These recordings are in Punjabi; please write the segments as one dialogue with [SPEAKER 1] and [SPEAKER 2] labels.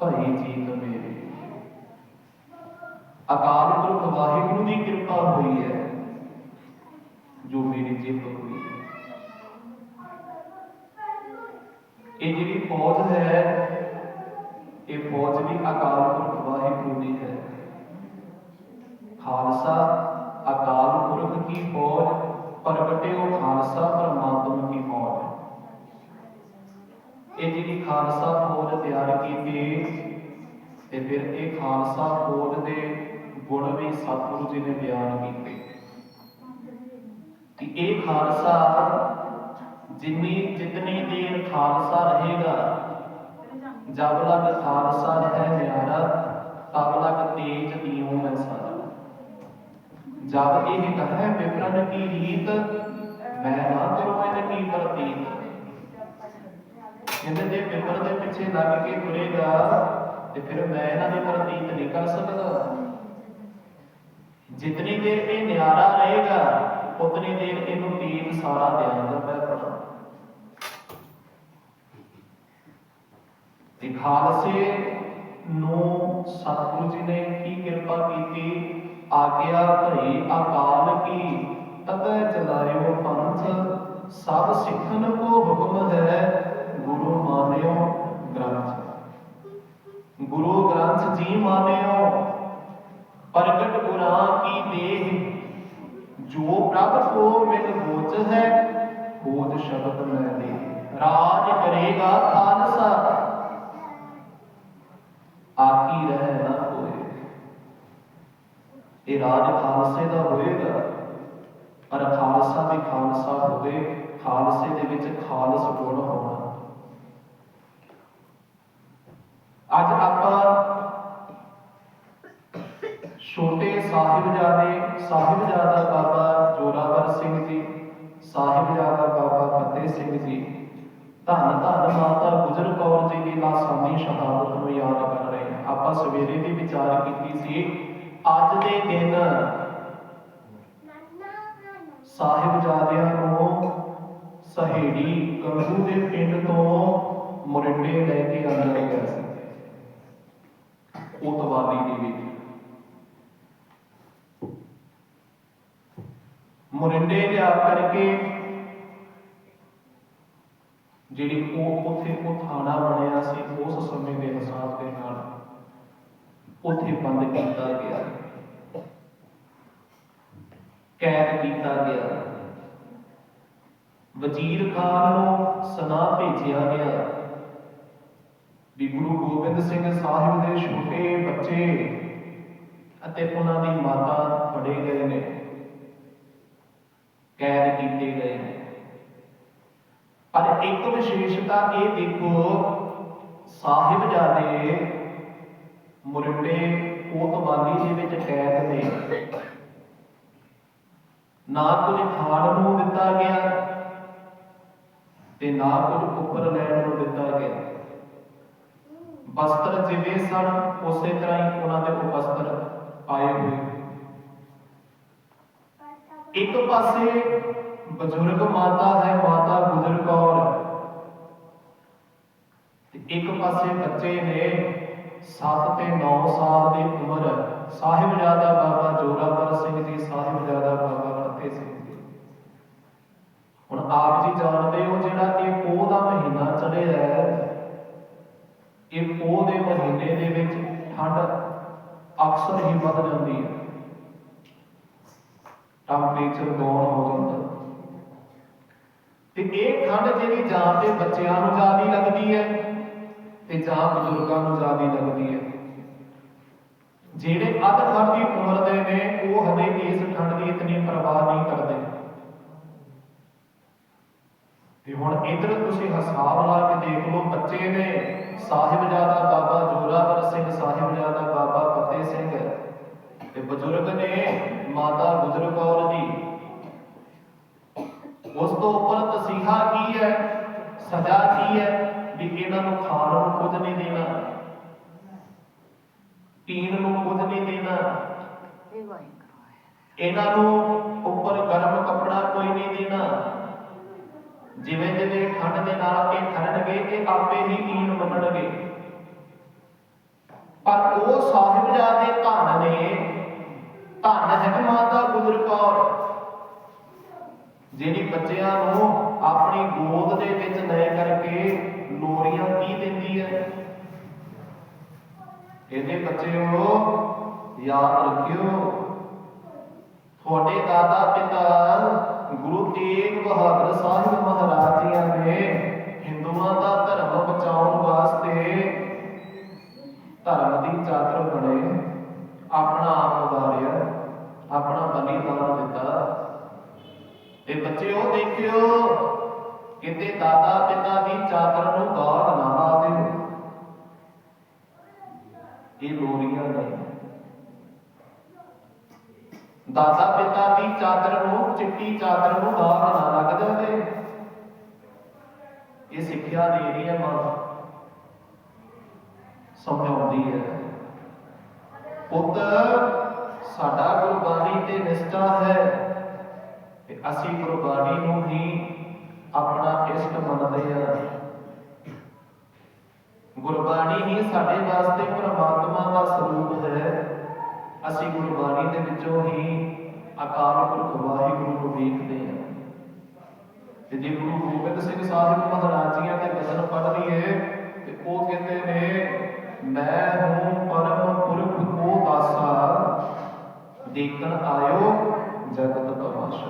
[SPEAKER 1] ਭਈ ਜੀਤ ਮੇਰੀ। ਅਕਾਲ ਪੁਰਖ ਵਾਹਿਗੁਰੂ ਦੀ ਕਿਰਪਾ ਹੋਈ ਹੈ, ਜੋ ਮੇਰੀ ਜਿੱਤ ਹੋਈ ਹੈ। ਇਹ ਜਿਹੜੀ ਫੌਜ ਹੈ, ਇਹ ਫੌਜ ਵੀ ਅਕਾਲ ਪੁਰਖ ਵਾਹਿਗੁਰੂ ਦੀ ਹੈ। ਖਾਲਸਾ, ਅਕਾਲ ਪੁਰਖ ਕੀ ਫੌਜ ਪ੍ਰਗਟਿਓ ਖਾਲਸਾ ਪਰਮਾਤਮਾ ਕੀ ਫੌਜ। ਇਹ ਜਿਹੜੀ ਖਾਲਸਾ ਫੌਜ ਤਿਆਰ ਕੀਤੀ, ਤੇ ਫਿਰ ਇਹ ਖਾਲਸਾ ਫੌਜ ਦੇ ਗੁਣ ਵੀ ਸਤਿਗੁਰੂ ਜੀ ਨੇ ਬਿਆਨ ਕੀਤੇ। ਕਿ ਇਹ ਖਾਲਸਾ ਜਿੰਨੀ ਜਿਤਨੀ ਦੇਰ ਖਾਲਸਾ ਰਹੇਗਾ, ਜਬ ਲਗ ਖਾਲਸਾ ਰਹਿ ਨਿਆਰਾ, ਤਬ ਲਗ ਤੇਜ ਦੀਉ ਮੈਂ ਸਾਰਾ। ਜਬ ਇਹ ਕਹੈ ਵਿਪਰਨ ਕੀ ਰੀਤ, ਮੈਂ ਨਾ ਕਰੋ ਇਹਨ ਕੀ ਪ੍ਰਤੀਤ। ਕਹਿੰਦੇ ਜੇ ਵਿਪਰ ਦੇ ਪਿੱਛੇ ਲੱਗ ਕੇ ਤੁਰੇਗਾ ਤੇ ਫਿਰ ਮੈਂ ਇਹਨਾਂ ਦੀ ਪ੍ਰਤੀਤ ਨਹੀਂ ਕਰ ਸਕਦਾ ਜਿਤਨੀ ਦੇਰ ਇਹ ਨਿਆਰਾ ਰਹੇਗਾ, ਉਤਨੀ ਦੇਰ ਇਹਨੂੰ ਤੀਨ ਸਾਰਾ ਦਿਆਂਗਾ ਮੈਂ ਪੜਾ ਤੇ ਖਾਲਸੇ ਨੂੰ ਸਤਿਗੁਰੂ ਜੀ ਨੇ ਕੀ ਕਿਰਪਾ ਕੀਤੀ? ਆਗਿਆ ਭਈ ਅਕਾਲ ਕੀ ਤਤੈ ਚਲਾਇਓ ਪੰਥ, ਸਭ ਸਿੱਖਨ ਕੋ ਹੁਕਮ ਹੈ ਮਾਨਿਓ ਗ੍ਰੰਥ। ਗੁਰੂ ਗ੍ਰੰਥ ਜੀ ਮਾਨਿਓ, ਪ੍ਰਗਟ ਗੁਰਾਂ ਕੀ ਦੇਹ। ਜੋ ਪ੍ਰਭ ਕੋ ਮਿਲ ਬੋਝ ਹੈ ਬੋਝ ਸ਼ਬਦ ਮੈਂ ਦੇ ਰਾਜ ਕਰੇਗਾ ਖਾਲਸਾ। ਆਕੀ ਰਹਿ ਨਾ ਕੋਏ ਇਹ ਰਾਜ ਖਾਲਸੇ ਦਾ ਹੋਏਗਾ, ਪਰ ਖਾਲਸਾ ਵੀ ਖਾਲਸਾ ਹੋਵੇ ਖਾਲਸੇ ਦੇ ਵਿੱਚ ਖਾਲਸ ਗੁਣ ਹੋਣਾ। ਅੱਜ ਆਪਾਂ ਛੋਟੇ ਸਾਹਿਬਜ਼ਾਦੇ ਸਾਹਿਬਜ਼ਾਦਾ ਬਾਬਾ ਜੋਰਾਵਰ ਸਿੰਘ ਜੀ ਸਾਹਿਬਜ਼ਾਦਾ ਬਾਬਾ ਫਤਿਹ ਸਿੰਘ ਜੀ। ਧੰਨ ਧੰਨ ਮਾਤਾ ਗੁਜਰ ਕੌਰ ਜੀ ਦੀ ਲਾਸਾਨੀ ਸ਼ਹਾਦਤ ਨੂੰ ਯਾਦ ਕਰ ਰਹੇ ਹਾਂ। ਆਪਾਂ ਸਵੇਰੇ ਵੀ ਵਿਚਾਰ ਕੀਤੀ ਸੀ, ਅੱਜ ਦੇ ਦਿਨ ਸਾਹਿਬਜ਼ਾਦਿਆਂ ਨੂੰ ਸਹੇੜੀ ਕੰਗੂ ਦੇ ਪਿੰਡ ਤੋਂ ਮੁਰਿੰਡੇ ਲੈ ਕੇ ਆਂਦਾ ਗਿਆ ਉਤਵਾਦੀ ਦੇ ਵਿੱਚ। ਮੁਰਿੰਡੇ ਜਾ ਕਰਕੇ ਜਿਹੜੀ ਉਹ ਉੱਥੇ ਉਹ ਥਾਣਾ ਬਣਿਆ ਸੀ, ਉਸ ਸਮੇਂ ਦੇ ਹਿਸਾਬ ਦੇ ਨਾਲ ਉੱਥੇ ਬੰਦ ਕੀਤਾ ਗਿਆ। ਕੈਦ ਕੀਤਾ ਗਿਆ। ਵਜ਼ੀਰ ਖਾਨ ਨੂੰ ਸਨਾ ਭੇਜਿਆ ਗਿਆ। ਵੀ ਗੁਰੂ ਗੋਬਿੰਦ ਸਿੰਘ ਸਾਹਿਬ ਦੇ ਛੋਟੇ ਬੱਚੇ ਅਤੇ ਉਹਨਾਂ ਦੀ ਮਾਤਾ ਫੜੇ ਗਏ ਨੇ, ਕੈਦ ਕੀਤੇ ਗਏ ਨੇ। ਪਰ ਇੱਕ ਵਿਸ਼ੇਸ਼ਤਾ ਇਹ ਦੇਖੋ ਸਾਹਿਬਜ਼ਾਦੇ ਮੁਰੰਡੇ ਕੋਤਵਾਲੀ ਦੇ ਵਿੱਚ ਕੈਦ ਨੇ। ਨਾ ਕੁਝ ਖਾਣ ਨੂੰ ਦਿੱਤਾ ਗਿਆ ਤੇ ਨਾ ਕੁਝ ਉੱਪਰ ਲੈਣ ਨੂੰ ਦਿੱਤਾ ਗਿਆ। ਵਸਤਰ ਜਿਵੇਂ ਸਨ, ਉਸੇ ਤਰ੍ਹਾਂ ਹੀ ਉਹਨਾਂ ਦੇ ਉਹ ਵਸਤਰ ਆਏ ਹੋਏ। ਇੱਕ ਪਾਸੇ ਬਜ਼ੁਰਗ ਮਾਤਾ ਹੈ, ਮਾਤਾ ਗੁਜਰ ਕੌਰ। ਤੇ ਇੱਕ ਪਾਸੇ ਬੱਚੇ ਨੇ 7 ਤੇ 9 ਸਾਲ ਦੀ ਉਮਰ ਸਾਹਿਬਜ਼ਾਦਾ ਬਾਬਾ ਜੋਰਾਵਰ ਸਿੰਘ ਜੀ, ਸਾਹਿਬਜ਼ਾਦਾ ਬਾਬਾ ਫਤਿਹ ਸਿੰਘ ਜੀ। ਹੁਣ ਆਪ ਜੀ ਜਾਣਦੇ ਹੋ ਜਿਹੜਾ ਇਹ ਪੋਹ ਦਾ ਮਹੀਨਾ ਚੜਿਆ ਹੈ ਇਹ ਪੋਹ ਦੇ ਮਹੀਨੇ ਦੇ ਵਿੱਚ ਠੰਡ ਅਕਸਰ ਹੀ ਵੱਧ ਜਾਂਦੀ ਹੈ। ਟੈਂਪਰੇਚਰ ਡਾਊਨ ਹੋ ਜਾਂਦਾ ਤੇ ਇਹ ਠੰਡ ਜਿਹੜੀ ਜਾਂ ਤੇ ਬੱਚਿਆਂ ਨੂੰ ਜ਼ਿਆਦੀ ਲੱਗਦੀ ਹੈ ਤੇ ਜਾਂ ਬਜ਼ੁਰਗਾਂ ਨੂੰ ਜ਼ਿਆਦੀ ਲੱਗਦੀ ਹੈ। ਜਿਹੜੇ ਅੱਧ ਖੜ ਦੀ ਉਮਰ ਦੇ ਨੇ, ਉਹ ਹਲੇ ਇਸ ਠੰਡ ਦੀ ਇਤਨੀ ਪਰਵਾਹ ਨਹੀਂ ਕਰਦੇ। ਤੇ ਹੁਣ ਇਧਰ ਤੁਸੀਂ ਹਿਸਾਬ ਲਾ ਕੇ ਦੇਖ ਲਓ, ਬੱਚੇ ਨੇ ਸਾਹਿਬਜ਼ਾਦਾ ਬਾਬਾ ਜੋਰਾਵਰ ਸਿੰਘ ਸਾਹਿਬਜ਼ਾਦਾ ਬਾਬਾ ਫਤਿਹ ਸਿੰਘ। ਤੇ ਬਜ਼ੁਰਗ ਨੇ ਮਾਤਾ ਗੁਜਰ ਕੌਰ ਜੀ ਉਸ ਤੋਂ ਉੱਪਰ ਤਸੀਹਾ ਕੀ ਹੈ? ਸਜ਼ਾ ਕੀ ਹੈ? ਵੀ ਇਹਨਾਂ ਨੂੰ ਖਾਣ ਨੂੰ ਕੁਝ ਨਹੀਂ ਦੇਣਾ। ਪੀਣ ਨੂੰ ਕੁਝ ਨਹੀਂ ਦੇਣਾ। ਇਹਨਾਂ ਨੂੰ ਉੱਪਰ ਗਰਮ ਕੱਪੜਾ ਕੋਈ ਨਹੀਂ ਦੇਣਾ। ਜਿਵੇਂ ਜਿਵੇਂ ਠੰਡ ਦੇ ਨਾਲ ਇਹ ਠੰਡਣਗੇ ਇਹ ਆਪੇ ਹੀ ਪੀਣ ਮੰਨਣਗੇ ਪਰ ਉਹ ਸਾਹਿਬਜ਼ਾਦੇ ਧਨ ਨੇ, ਧਨ ਹੈ ਮਾਤਾ ਗੁਜਰ ਕੌਰ, ਜਿਹੜੀ ਬੱਚਿਆਂ ਨੂੰ ਆਪਣੀ ਗੋਦ ਦੇ ਵਿੱਚ ਲੈ ਕਰਕੇ ਲੋਰੀਆਂ ਕੀ ਦਿੰਦੀ ਹੈ। ਇਹਦੇ ਬੱਚਿਓ ਯਾਦ ਰੱਖਿਓ, ਤੁਹਾਡੇ ਦਾਦਾ ਪਿਤਾ ਗੁਰੂ ਤੇਗ ਬਹਾਦਰ ਸਾਹਿਬ ਮਹਾਰਾਜ ਜੀਆਂ ਨੇ ਹਿੰਦੂਆਂ ਦਾ ਧਰਮ ਬਚਾਉਣ ਵਾਸਤੇ ਧਰਮ ਦੀ ਚਾਦਰ ਬਣੇ, ਆਪਣਾ ਆਪ ਉਦਾਰਿਆ ਆਪਣਾ ਬਲੀਦਾਨ ਦਿੱਤਾ। ਤੇ ਬੱਚਿਓ, ਦੇਖਿਓ ਕਿਤੇ ਦਾਦਾ ਪਿਤਾ ਦੀ ਚਾਦਰ ਨੂੰ ਦਾਗ ਨਾ ਲਾ ਦਿਓ। ਇਹ ਲੋਰੀਆਂ ਨੇ। ਦਾਦਾ ਪਿਤਾ ਦੀ ਚਾਦਰ ਨੂੰ, ਚਿੱਟੀ ਚਾਦਰ ਨੂੰ ਦਾਗ ਨਾ ਲੱਗ ਜਾਵੇ ਇਹ ਸਿੱਖਿਆ ਦੇ ਰਹੀ ਹੈ ਮਾਂ। ਸਮਝਾਉਂਦੀ ਹੈ। ਪੁੱਤ ਸਾਡਾ ਗੁਰਬਾਣੀ ਤੇ ਨਿਸ਼ਚਾ ਹੈ ਤੇ ਅਸੀਂ ਗੁਰਬਾਣੀ ਨੂੰ ਹੀ ਆਪਣਾ ਇਸ਼ਟ ਮੰਨਦੇ ਹਾਂ। ਗੁਰਬਾਣੀ ਹੀ ਸਾਡੇ ਵਾਸਤੇ ਪਰਮਾਤਮਾ ਦਾ ਸਰੂਪ ਹੈ। ਅਸੀਂ ਗੁਰਬਾਣੀ ਦੇ ਵਿੱਚੋਂ ਹੀ ਅਕਾਲ ਪੁਰਖ ਵਾਹਿਗੁਰੂ ਨੂੰ ਵੇਖਦੇ ਹਾਂ। ਤੇ ਜੇ ਗੁਰੂ ਗੋਬਿੰਦ ਸਿੰਘ ਸਾਹਿਬ ਮਹਾਰਾਜ ਜੀਆਂ ਦੇ ਬਚਨ ਪੜ੍ਹ ਲਈਏ, ਤੇ ਉਹ ਕਹਿੰਦੇ ਨੇ, ਮੈਂ ਹੂੰ ਪਰਮ ਪੁਰਖ ਕੋ ਦਾਸਾ, ਦੇਖਣ ਆਇਓ ਜਗਤ ਤਮਾਸ਼ਾ।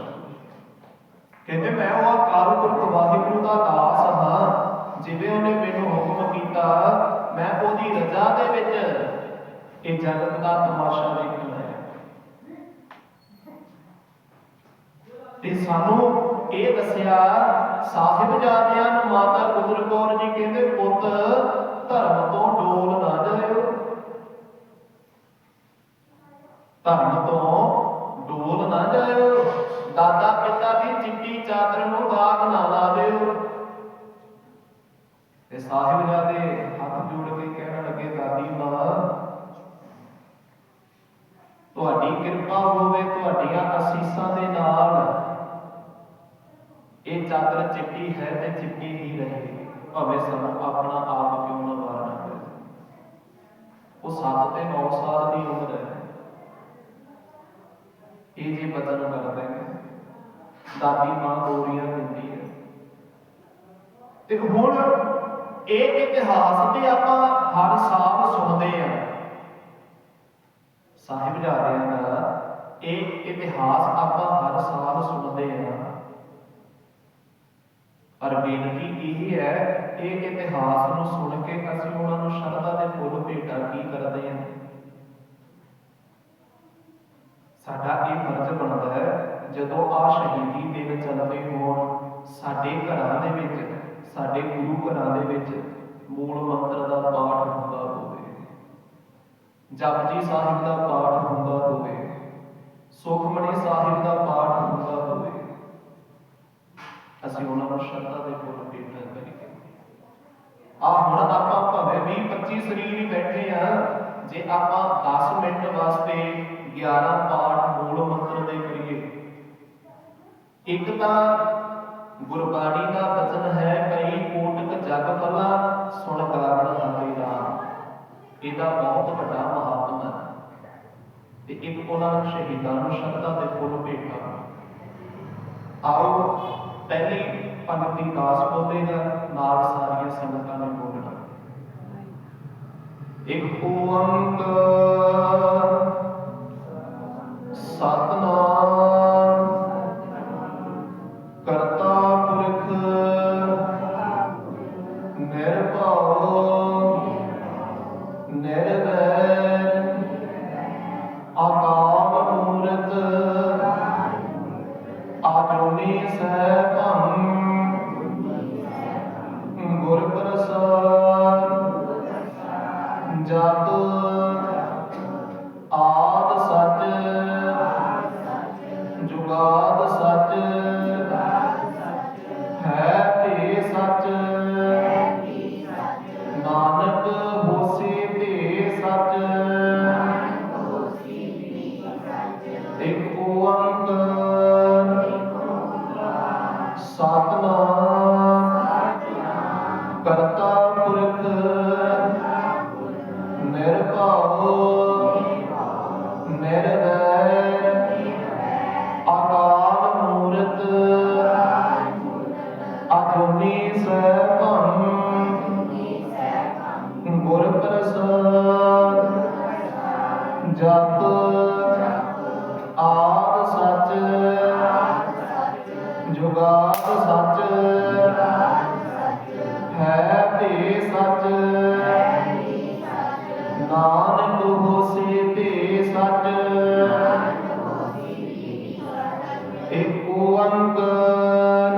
[SPEAKER 1] ਕਹਿੰਦੇ, ਮੈਂ ਉਹ ਅਕਾਲ ਪੁਰਖ ਵਾਹਿਗੁਰੂ ਦਾ ਦਾਸ ਹਾਂ, ਜਿਵੇਂ ਉਹਨੇ ਮੈਨੂੰ ਹੁਕਮ ਕੀਤਾ, ਮੈਂ ਉਹਦੀ ਰਜ਼ਾ ਦੇ ਵਿੱਚ ਇਹ ਜਗਤ ਦਾ ਤਮਾਸ਼ਾ ਦੇਖਣਾ ਹੈ। ਤੇ ਸਾਨੂੰ ਇਹ ਦੱਸਿਆ ਸਾਹਿਬਜ਼ਾਦਿਆਂ ਨੂੰ ਮਾਤਾ ਗੁਜਰ ਕੌਰ ਜੀ ਕਹਿੰਦੇ, ਪੁੱਤ, ਧਰਮ ਤੋਂ ਡੋਲ ਨਾ ਜਾਇਓ। ਧਰਮ ਤੋਂ ਡੋਲ ਨਾ ਜਾਇਓ ਦਾਦਾ ਪਿਤਾ ਦੀ ਚਿੱਟੀ ਚਾਦਰ ਨੂੰ ਦਾਗ ਨਾ ਲਾ ਦਿਓ ਤੇ ਸਾਹਿਬਜ਼ਾਦੇ ਹੱਥ ਜੋੜ ਕੇ ਕਹਿਣ ਲੱਗੇ ਦਾਦੀ ਮਾਂ ਤੁਹਾਡੀ ਕਿਰਪਾ ਹੋਵੇ ਤੁਹਾਡੀਆਂ ਅਸੀਸਾਂ ਦੇ ਨਾਲ ਇਹ ਚਾਦਰ ਚਿੱਟੀ ਹੈ ਤੇ ਚਿੱਟੀ ਹੀ ਰਹੇ ਭਾਵੇਂ ਸਾਨੂੰ ਆਪਣਾ ਆਪ ਕਿਉਂ ਨਾ ਮਾਰਨਾ ਪਵੇ ਉਹ 7 ਤੇ 9 ਸਾਲ ਦੀ ਉਮਰ ਹੈ ਇਹ ਜੇ ਬਚਨ ਕਰਦੇ ਨੇ ਦਾਦੀ ਮਾਂ ਗੋਰੀਆਂ ਦਿੰਦੀ ਹੈ। ਤੇ ਹੁਣ ਇਹ ਇਤਿਹਾਸ ਤੇ ਆਪਾਂ ਹਰ ਸਾਲ ਸੁਣਦੇ ਆ ਸਾਹਿਬਜ਼ਾਦਿਆਂ ਦਾ ਇਹ ਇਤਿਹਾਸ ਆਪਾਂ ਹਰ ਸਾਲ ਸੁਣਦੇ ਆ ਪਰ ਬੇਨਤੀ ਇਹ ਹੈ, ਇਹ ਇਤਿਹਾਸ ਨੂੰ ਸੁਣ ਕੇ ਅਸੀਂ ਉਹਨਾਂ ਨੂੰ ਸ਼ਰਧਾ ਦੇ ਫੁੱਲ ਭੇਟਾ ਕੀ ਕਰਦੇ ਹਾਂ। ਸਾਡਾ ਇਹ ਫਰਜ਼ ਬਣਦਾ ਹੈ, ਜਦੋਂ ਆ ਸ਼ਹੀਦੀ ਦਿਨ ਚੱਲਦੇ ਹੋਣ ਸਾਡੇ ਘਰਾਂ ਦੇ ਵਿੱਚ, ਸਾਡੇ ਗੁਰੂ ਘਰਾਂ ਦੇ ਵਿੱਚ ਮੂਲ ਮੰਤਰ ਦਾ ਪਾਠ ਹੁੰਦਾ ਹੋਵੇ। ਜਪਜੀ ਸਾਹਿਬ ਦਾ ਪਾਠ ਹੁੰਦਾ ਹੋਵੇ, ਸੁਖਮਨੀ ਸਾਹਿਬ ਦਾ ਪਾਠ ਹੁੰਦਾ ਹੋਵੇ। ਅਸੀਂ ਉਹਨਾਂ ਨੂੰ ਸ਼ਰਧਾ ਦੇ ਫੁੱਲ ਭੇਟ ਕਰੀਏ। ਆ ਹੁਣ ਆਪਾਂ ਭਾਵੇਂ 20 25 ਸਰੀਰ ਹੀ ਬੈਠੇ ਆ ਜੇ ਆਪਾਂ 10 ਮਿੰਟ ਵਾਸਤੇ 11 ਪਾਠ ਮੂਲ ਮੰਤਰ ਦੇ ਕਰੀਏ। ਇੱਕ ਤਾਂ ਗੁਰਬਾਣੀ ਦਾ ਬਚਨ ਹੈ, ਕਈ ਕੋਟਕ ਜਗ ਫਲਾ ਸੁਣ ਗਾਵਣ ਹਰੇ ਰਾਮ। ਇਹਦਾ ਬਹੁਤ ਵੱਡਾ ਮਹਾਤਮ ਹੈ। ਤੇ ਇੱਕ ਉਹਨਾਂ ਸ਼ਹੀਦਾਂ ਨੂੰ ਸ਼ਰਧਾ ਦੇ ਫੁੱਲ ਭੇਟਾ। ਆਓ, ਪਹਿਲੀ ਪੰਕਤੀ ਦਾਸ ਬੋਲੇਗਾ ਨਾਲ ਸਾਰੀਆਂ ਸੰਗਤਾਂ ਨੇ ਬੋਲਣਾ। ਇੱਕ ਓੰਕਾਰ ਸਤਨਾਮ। ਏਕ ਓੰਕਾਰ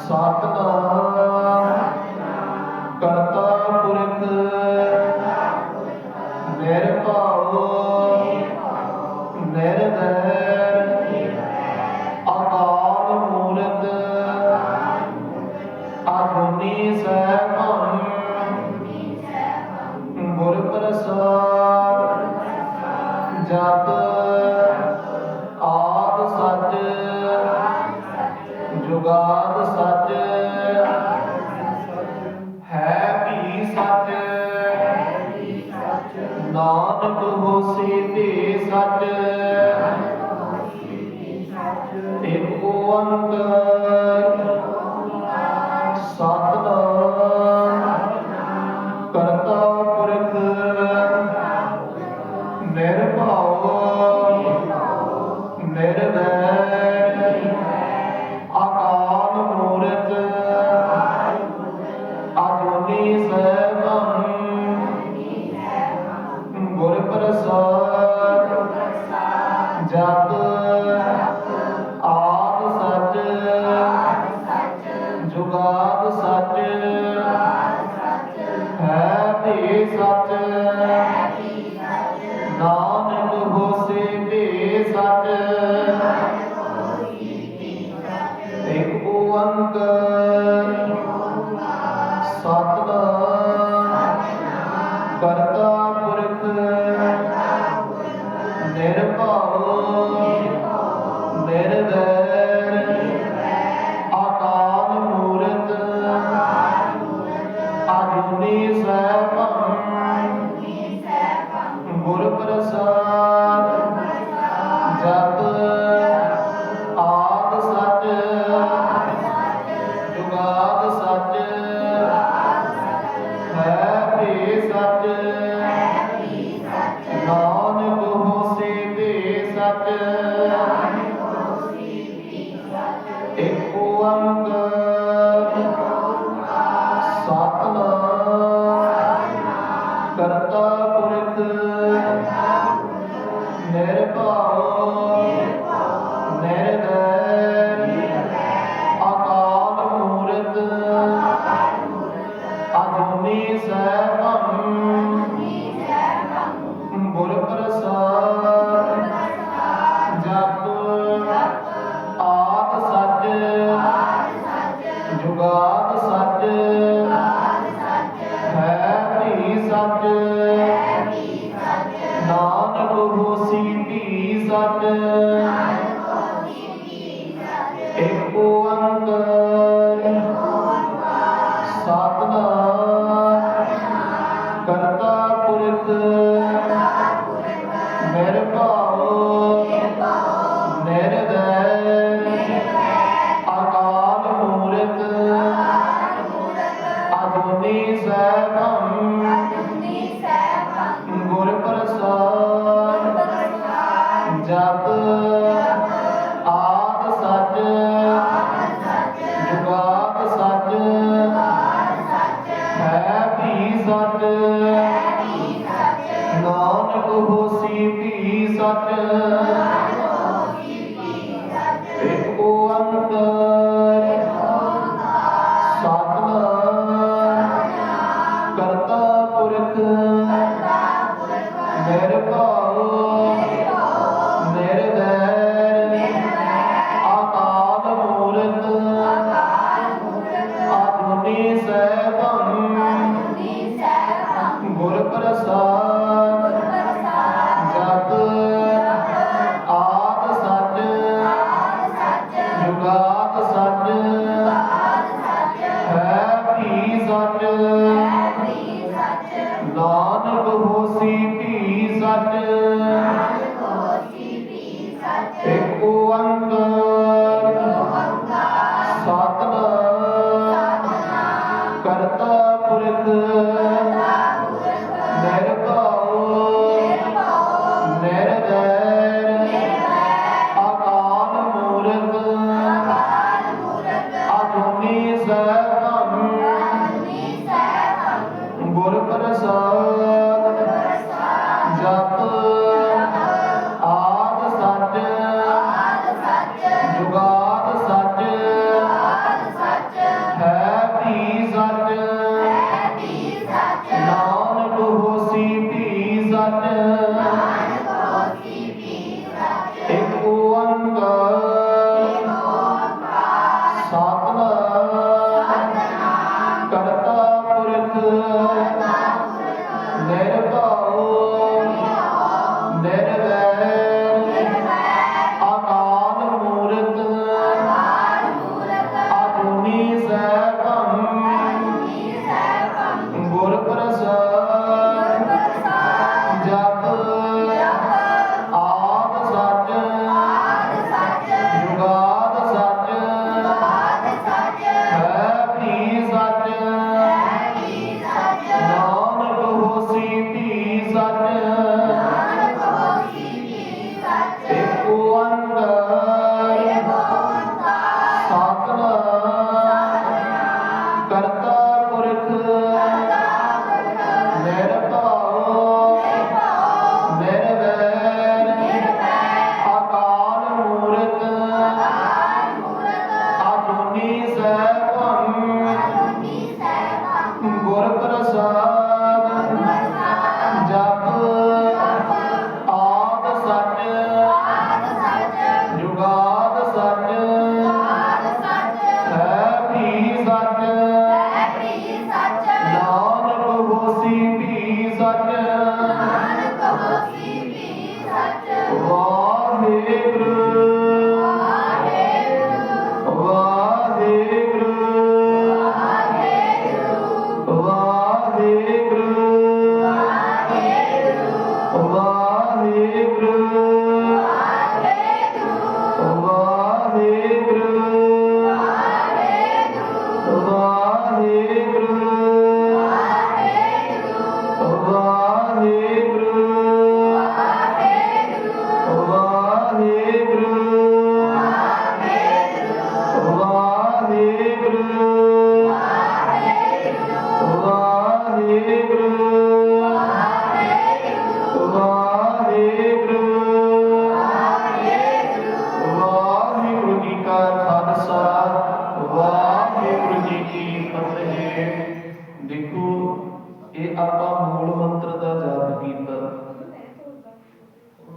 [SPEAKER 1] ਸਤਨਾਮ wonder wonder. ਏਕ ਓੰਕਾਰ ਸਤਨਾਮ আমার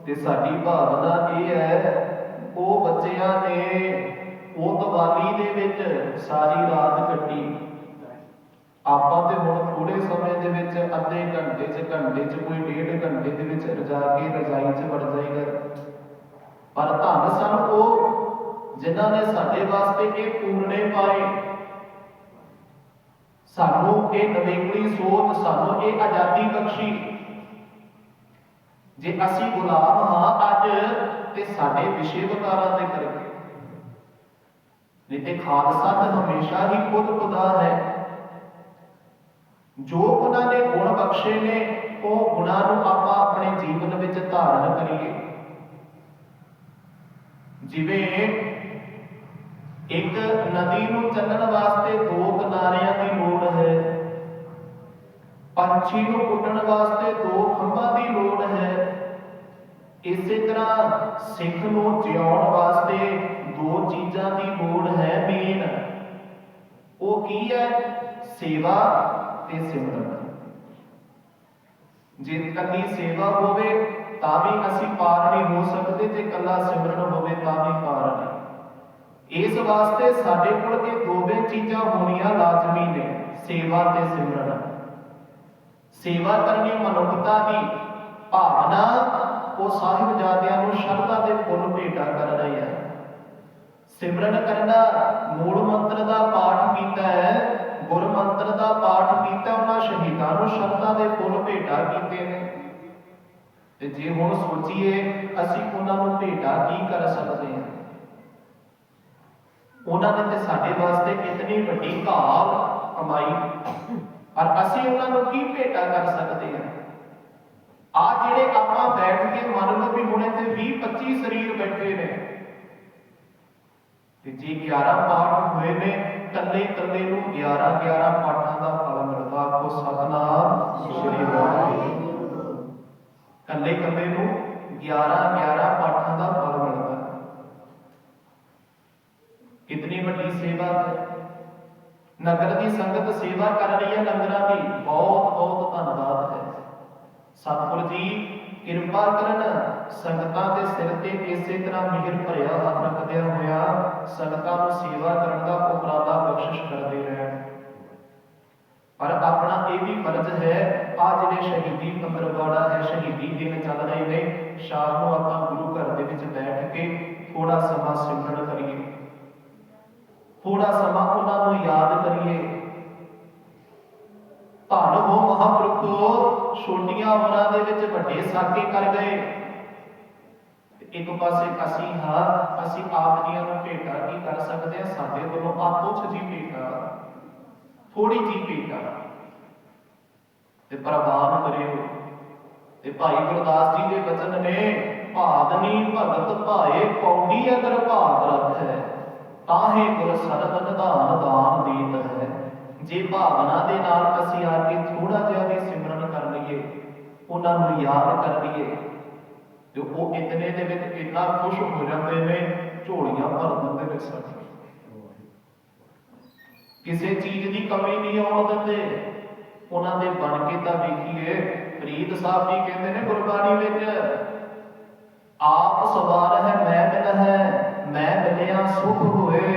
[SPEAKER 1] ਤੇ ਸਾਡੀ ਭਾਵਨਾ ਇਹ ਹੈ, ਉਹ ਬੱਚਿਆਂ ਨੇ ਉਹ ਦੀਵਾਲੀ ਦੇ ਵਿੱਚ ਸਾਰੀ ਰਾਤ ਕੱਟੀ। ਆਪਾਂ ਤੇ ਹੁਣ ਥੋੜੇ ਸਮੇਂ ਦੇ ਵਿੱਚ ਅੱਧੇ ਘੰਟੇ 'ਚ ਘੰਟੇ 'ਚ ਕੋਈ ਡੇਢ ਘੰਟੇ ਦੇ ਵਿੱਚ ਰਜਾ ਕੇ ਰਜਾਈ 'ਚ ਵੜ ਜਾਈਦਾ। ਪਰ ਧੰਨ ਸਨ ਉਹ, ਜਿਨ੍ਹਾਂ ਨੇ ਸਾਡੇ ਵਾਸਤੇ ਇਹ ਪੂਰਨੇ ਪਾਏ। ਸਾਨੂੰ ਇਹ ਨਵੇਕਲੀ ਸੋਚ, ਸਾਨੂੰ ਇਹ ਆਜ਼ਾਦੀ ਬਖਸ਼ੀ। ਜੇ ਅਸੀਂ ਗੁਲਾਮ ਹਾਂ ਅੱਜ, ਤੇ ਸਾਡੇ ਵਿਸ਼ੇ ਵਿਕਾਰਾਂ ਦੇ ਕਰਕੇ। ਨਹੀਂ ਤੇ ਖਾਲਸਾ ਤਾਂ ਹਮੇਸ਼ਾ ਹੀ ਖੁਦ ਖੁਦਾ ਹੈ। ਜੋ ਉਹਨਾਂ ਨੇ ਗੁਣ ਬਖਸ਼ੇ ਨੇ, ਉਹ ਗੁਣਾਂ ਨੂੰ ਆਪਾਂ ਆਪਣੇ ਜੀਵਨ ਵਿੱਚ ਧਾਰਨ ਕਰੀਏ। ਜਿਵੇਂ ਇੱਕ ਨਦੀ ਨੂੰ ਚੱਲਣ ਵਾਸਤੇ ਦੋ ਕਿਨਾਰਿਆਂ ਦੀ ਲੋੜ ਹੈ। ਪੰਛੀ ਨੂੰ ਉੱਡਣ ਵਾਸਤੇ ਦੋ ਖੰਭਾਂ ਦੀ ਲੋੜ ਹੈ। ਇਸੇ ਤਰ੍ਹਾਂ ਸਿੱਖ ਨੂੰ ਜਿਉਣ ਵਾਸਤੇ ਦੋ ਚੀਜ਼ਾਂ ਦੀ ਲੋੜ ਹੈ ਮੇਨ ਉਹ ਕੀ ਹੈ? ਸੇਵਾ ਤੇ ਸਿਮਰਨ। ਜੇ ਕੱਲੀ ਸੇਵਾ ਹੋਵੇ, ਤਾਂ ਵੀ ਅਸੀਂ ਪਾਰ ਨਹੀਂ ਹੋ ਸਕਦੇ। ਜੇ ਕੱਲਾ ਸਿਮਰਨ ਹੋਵੇ, ਤਾਂ ਵੀ ਪਾਰ ਨਹੀਂ। ਇਸ ਵਾਸਤੇ ਸਾਡੇ ਕੋਲ ਇਹ ਦੋਵੇਂ ਚੀਜ਼ਾਂ ਹੋਣੀਆਂ ਲਾਜ਼ਮੀ ਨੇ, ਸੇਵਾ ਤੇ ਸਿਮਰਨ। ਸੇਵਾ ਕਰਨੀ, ਮਨੁੱਖਤਾ ਦੀ ਭਾਵਨਾ, ਉਹ ਸਾਹਿਬਜ਼ਾਦਿਆਂ ਨੂੰ ਸ਼ਰਧਾ ਦੇ ਫੁੱਲ ਭੇਟਾ ਕਰ ਰਹੀ ਹੈ। ਸਿਮਰਨ ਕਰਨਾ, ਮੂਲ ਮੰਤਰ ਦਾ ਪਾਠ ਕੀਤਾ ਹੈ। ਗੁਰ ਮੰਤਰ ਦਾ ਪਾਠ ਕੀਤਾ, ਉਹਨਾਂ ਸ਼ਹੀਦਾਂ ਨੂੰ ਸ਼ਰਧਾ ਦੇ ਫੁੱਲ ਭੇਟਾ ਕੀਤੇ ਨੇ। ਤੇ ਜੇ ਹੁਣ ਸੋਚੀਏ, ਅਸੀਂ ਉਹਨਾਂ ਨੂੰ ਭੇਟਾ ਕੀ ਕਰ ਸਕਦੇ ਹਾਂ? ਉਹਨਾਂ ਨੇ ਤੇ ਸਾਡੇ ਵਾਸਤੇ ਇਤਨੀ ਵੱਡੀ ਘਾਲ ਕਮਾਈ। ਪਰ ਅਸੀਂ ਉਹਨਾਂ ਨੂੰ ਕੀ ਭੇਟਾ ਕਰ ਸਕਦੇ ਹਾਂ? ਆ ਜਿਹੜੇ ਆਪਾਂ ਬੈਠ ਕੇ ਮੰਨ ਲਓ ਵੀ ਹੁਣ ਇੱਥੇ 20 25 ਸਰੀਰ ਬੈਠੇ ਨੇ। ਤੇ ਜੇ 11 ਪਾਠ ਹੋਏ ਨੇ ਕੱਲੇ ਕੱਲੇ ਨੂੰ 11 11 ਪਾਠਾਂ ਦਾ ਫਲ ਮਿਲਦਾ ਕੋ ਸਤਨਾਮ ਸ੍ਰੀ ਵਾਹਿਗੁਰੂ। ਕੱਲੇ ਕੱਲੇ ਨੂੰ 11 11 ਪਾਠਾਂ ਦਾ ਫਲ ਮਿਲਦਾ ਕਿਤਨੀ ਵੱਡੀ ਸੇਵਾ ਹੈ ਨਗਰ ਦੀ ਸੰਗਤ ਸੇਵਾ ਕਰ ਰਹੀ ਹੈ ਲੰਗਰਾਂ ਦੀ। ਬਹੁਤ ਬਹੁਤ ਧੰਨਵਾਦ ਹੈ। ਸਤਿਗੁਰ ਜੀ, ਕਿਰਪਾ ਕਰਨ ਸੰਗਤਾਂ ਦੇ ਸਿਰ ਤੇ ਇਸੇ ਤਰ੍ਹਾਂ ਮਿਹਰ ਭਰਿਆ ਹੱਥ ਰੱਖਦਿਆਂ ਹੋਇਆ ਸੰਗਤਾਂ ਨੂੰ ਸੇਵਾ ਕਰਨ ਦਾ ਉਪਰਾਲਾ ਬਖਸ਼ਿਸ਼ ਕਰਦੇ ਰਹਿਣ। ਪਰ ਆਪਣਾ ਇਹ ਵੀ ਫਰਜ਼ ਹੈ ਆ ਜਿਹੜੇ ਸ਼ਹੀਦੀ ਪੰਦਰਵਾੜਾ ਹੈ, ਸ਼ਹੀਦੀ ਦਿਨ ਚੱਲ ਰਹੇ ਨੇ, ਸ਼ਾਮ ਨੂੰ ਆਪਾਂ ਗੁਰੂ ਘਰ ਦੇ ਵਿੱਚ ਬੈਠ ਕੇ ਥੋੜਾ ਸਮਾਂ ਸਿਮਰਨ ਕਰੀਏ। ਥੋੜਾ ਸਮਾਂ ਉਹਨਾਂ ਨੂੰ ਯਾਦ ਕਰੀਏ। ਧੰਨ ਹੋ ਮਹਾਂਪੁਰਖੋ, ਛੋਟੀਆਂ ਉਮਰਾਂ ਦੇ ਵਿੱਚ ਵੱਡੇ ਸਾਕੇ ਕਰ ਗਏ। ਤੇ ਇੱਕ ਪਾਸੇ ਅਸੀਂ ਹਾਂ, ਅਸੀਂ ਆਪ ਜੀਆਂ ਨੂੰ ਭੇਟਾ ਕੀ ਕਰ ਸਕਦੇ ਹਾਂ ਸਾਡੇ ਵੱਲੋਂ ਆਪੋਛ ਜੀ ਭੇਟਾ। ਥੋੜੀ ਜੀ ਭੇਟਾ। ਤੇ ਪ੍ਰਵਾਨ ਕਰਿਓ। ਤੇ ਭਾਈ ਗੁਰਦਾਸ ਜੀ ਦੇ ਵਚਨ ਨੇ ਭਾਦਨੀ ਭਗਤ ਭਾਏ ਪੌੜੀ ਅਗਰ ਭਾਗ ਹੈ। ਤਾਹੇ ਗੁਰ ਸਰਬ ਨਿਧਾਨ ਦਾਨ ਦੀਤ ਹੈ। ਜੇ ਭਾਵਨਾ ਦੇ ਨਾਲ ਅਸੀਂ ਆ ਕੇ ਥੋੜਾ ਜਿਹਾ ਵੀ ਸਿਮਰਨ ਕਰ ਲਈਏ, ਉਹਨਾਂ ਨੂੰ ਯਾਦ ਕਰ ਲਈਏ, ਤੇ ਉਹ ਇਤਨੇ ਦੇ ਵਿੱਚ ਇੰਨਾ ਖੁਸ਼ ਹੋ ਜਾਂਦੇ ਨੇ, ਝੋਲੀਆਂ ਭਰ ਦਿੰਦੇ ਨੇ ਸਾਡੀ। ਕਿਸੇ ਚੀਜ਼ ਦੀ ਕਮੀ ਨਹੀਂ ਆਉਣ ਦਿੰਦੇ। ਉਹਨਾਂ ਦੇ ਬਣ ਕੇ ਤਾਂ ਵੇਖੀਏ, ਫਰੀਦ ਸਾਹਿਬ ਜੀ ਕਹਿੰਦੇ ਨੇ ਗੁਰਬਾਣੀ ਵਿੱਚ, ਆਪ ਸਵਾਰ ਹੈ ਮੈਂ ਮਿਲ ਹੈ। ਮੈਂ ਮਿਲਿਆ ਸੁਖ ਹੋਏ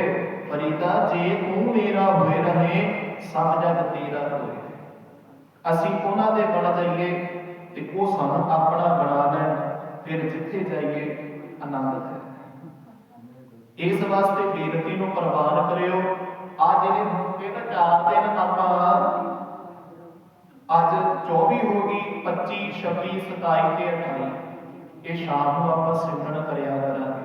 [SPEAKER 1] ਫਰੀਦਾ ਜੇ ਤੂੰ ਮੇਰਾ ਹੋਏ ਰਹੇ ਸਭ ਜਗ ਤੇਰਾ ਹੋਏ। ਅਸੀਂ ਉਹਨਾਂ ਦੇ ਬਣ ਜਾਈਏ ਤੇ ਉਹ ਸਾਨੂੰ ਆਪਣਾ ਬਣਾ ਲੈਣ, ਫਿਰ ਜਿੱਥੇ ਜਾਈਏ ਆਨੰਦ ਹੈ ਇਸ ਵਾਸਤੇ ਬੇਨਤੀ ਨੂੰ ਪ੍ਰਵਾਨ ਕਰਿਓ ਆ ਜਿਹੜੇ ਹੁਣ ਨਾ ਚਾਰ ਦਿਨ ਆਪਾਂ ਅੱਜ 24 ਹੋ ਗਈ 25 26 27 ਤੇ 28 ਇਹ ਸ਼ਾਮ ਨੂੰ ਆਪਾਂ ਸਿਮਰਨ ਕਰਿਆ ਕਰਾਂਗੇ।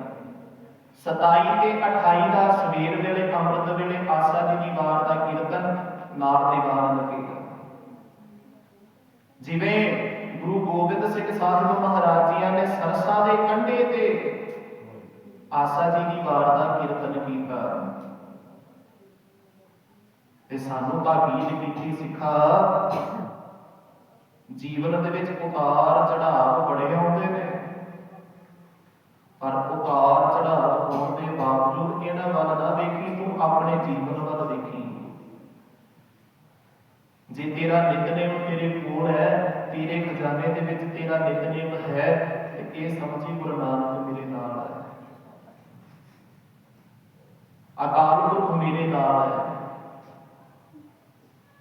[SPEAKER 1] 27 ਤੇ 28 ਦਾ ਸਵੇਰ ਵੇਲੇ, ਅੰਮ੍ਰਿਤ ਵੇਲੇ ਆਸਾ ਦੀ ਵਾਰ ਦਾ ਕੀਰਤਨ ਨਾਲ ਦੀਵਾਨ ਲੱਗੇਗਾ ਜਿਵੇਂ ਗੁਰੂ ਗੋਬਿੰਦ ਸਿੰਘ ਸਾਹਿਬ ਮਹਾਰਾਜ ਜੀਆਂ ਨੇ ਸਰਸਾ ਦੇ ਕੰਢੇ ਤੇ ਆਸਾ ਜੀ ਦੀ ਵਾਰ ਦਾ ਕੀਰਤਨ ਕੀਤਾ। ਤੇ ਸਾਨੂੰ ਤਾਂ ਗੀਤ ਕੀਤੀ ਸਿੱਖਾ, ਜੀਵਨ ਦੇ ਵਿੱਚ ਉਤਾਰ ਚੜਾਵ ਬੜੇ ਆਉਂਦੇ ਨੇ। ਪਰ ਉਤਾਰ ਇਹਨਾਂ ਵੱਲ ਨਾ ਵੇਖੀ ਤੂੰ ਆਪਣੇ ਜੀਵਨ ਵੱਲ ਵੇਖੀ ਜੇ ਤੇਰਾ ਨਿਤਨੇਮ ਤੇਰੇ ਕੋਲ ਹੈ, ਤੇਰੇ ਖਜ਼ਾਨੇ ਦੇ ਵਿੱਚ ਤੇਰਾ ਨਿਤਨੇਮ ਹੈ, ਤੇ ਇਹ ਸਮਝੀ ਗੁਰੂ ਨਾਨਕ ਮੇਰੇ ਨਾਲ ਹੈ। ਅਕਾਲ ਪੁਰਖ ਮੇਰੇ ਨਾਲ ਹੈ।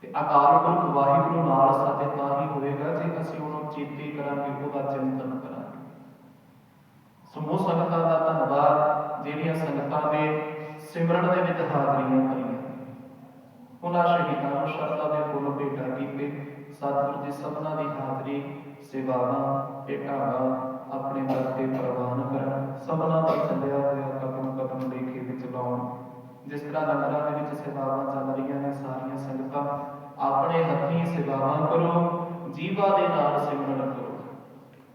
[SPEAKER 1] ਤੇ ਅਕਾਲ ਪੁਰਖ ਵਾਹਿਗੁਰੂ ਨਾਲ ਸਾਡੇ ਤਾਂ ਹੀ ਹੋਵੇਗਾ ਜੇ ਅਸੀਂ ਉਹਨੂੰ ਚੇਤੇ ਕਰਾਂਗੇ ਉਹਦਾ ਚਿੰਤਨ ਕਰਾਂਗੇ ਸਮੂਹ ਸੰਗਤਾਂ ਦਾ ਧੰਨਵਾਦ ਜਿਹੜੀਆਂ ਸੰਗਤਾਂ ਦੇ ਸਿਮਰਨ ਦੇ ਵਿੱਚ ਹਾਜ਼ਰੀਆਂ ਭਰੀਆਂ ਉਹਨਾਂ ਸ਼ਹੀਦਾਂ ਨੂੰ ਸ਼ਰਧਾ ਦੇ ਫੁੱਲ ਭੇਟਾ ਕੀਤੇ ਸਤਿਗੁਰ ਜੀ ਸਭਨਾਂ ਦੀ ਹਾਜ਼ਰੀ ਸੇਵਾਵਾਂ ਭੇਟਾਵਾਂ ਆਪਣੇ ਦਰ ਪ੍ਰਵਾਨ ਕਰਨ। ਸਭਨਾਂ ਦਾ ਚੱਲਿਆ ਹੋਇਆ ਕਦਮ ਕਦਮ ਲੇਖੇ ਵਿੱਚ ਲਾਉਣ। ਜਿਸ ਤਰ੍ਹਾਂ ਲੰਗਰਾਂ ਦੇ ਵਿੱਚ ਸੇਵਾਵਾਂ ਚੱਲ ਰਹੀਆਂ ਨੇ, ਸਾਰੀਆਂ ਸੰਗਤਾਂ ਆਪਣੇ ਹੱਥੀਂ ਸੇਵਾਵਾਂ ਕਰੋ, ਜੀਵਾ ਦੇ ਨਾਲ ਸਿਮਰਨ ਕਰੋ।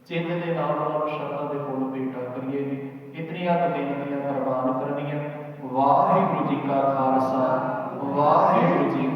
[SPEAKER 1] ਚਿੰਨ ਦੇ ਨਾਲ ਉਹਨਾਂ ਨੂੰ ਦੇ ਫੁੱਲ ਭੇਟਾ ਕਰੀਏ ਜੀ। ਇਤਨੀਆਂ ਬੇਨਤੀਆਂ ਪ੍ਰਵਾਨ ਕਰਨੀਆਂ। ਵਾਹਿਗੁਰੂ ਜੀ ਕਾ ਖਾਲਸਾ, ਵਾਹਿਗੁਰੂ ਜੀ